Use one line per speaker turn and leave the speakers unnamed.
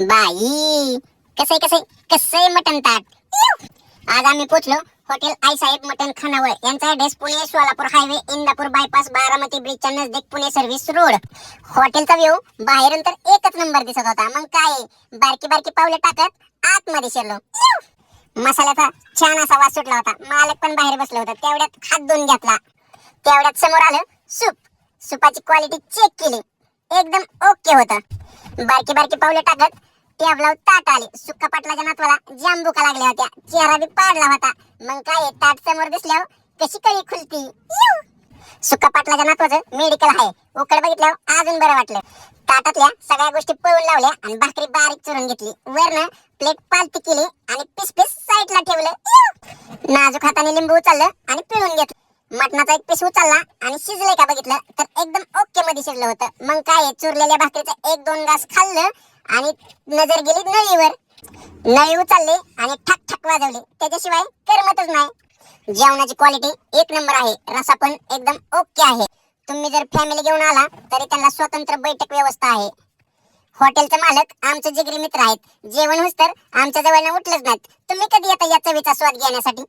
बाई कसं कसं कसं मटन ताट. आज आम्ही पोचलो हॉटेल आई साहेब मटन खानावर यांचा address Pune Solapur highway Indapur bypass Baramati ब्रिजच्या नजदीक पुणे सर्व्हिस रोड हॉटेलचा व्ह्यू बाहेरून तर एकच नंबर दिसत होता. मग काय? बारकी बारकी पावले टाकत आतमध्ये शिरलो. मसाल्याचा छान असा वास सुटला होता. मालक पण बाहेर बसलं होतं. तेवढ्यात हात धुवून घेतला. तेवढ्यात समोर आलं सूप. सुपाची क्वालिटी चेक केली. एकदम ओके होतं. बारकी बारकी पावले टाकत टेबलावर ताट आले. सुक्का पाटलाच्या नातवाला जाम भुका लागल्या होत्या. चेहरा बी पाडला होता. मग काय ताट समोर दिसल्यावर कशी कळी खुलती? इव! सुक्का पाटलाच्या नातवाचं मेडिकल आहे. उकड बघितल्यावर अजून बरं वाटलं. ताटातल्या सगळ्या गोष्टी पळून लावल्या आणि भाकरी बारीक चुरून घेतली. वरनं प्लेट पालती केली आणि पीस पीस साईडला ठेवलं. नाजूक हाताने लिंबू उचललं आणि पिळून घेतलं. मटणाचा एक पीस उचलला आणि शिजलंय का बघितलं तर एकदम ओके मध्ये शिजलं होतं. मग काय चुरलेल्या भाकरीचं एक दोन घास खाल्लं आणि नजर गेली नळीवर. नळी उचलली आणि ठक ठक वाजवली. त्याच्याशिवाय करमतच नाही. जेवणाची क्वालिटी एक नंबर आहे. रसा पण एकदम ओके आहे. तुम्ही जर फॅमिली घेऊन आला तरी त्यांना स्वतंत्र बैठक व्यवस्था आहे. हॉटेलचे मालक आमचे जिगरी मित्र आहेत. जेवण होस तर आमच्या जवळ उठलंच नाहीत. तुम्ही कधी येता या चवीचा स्वाद घेण्यासाठी?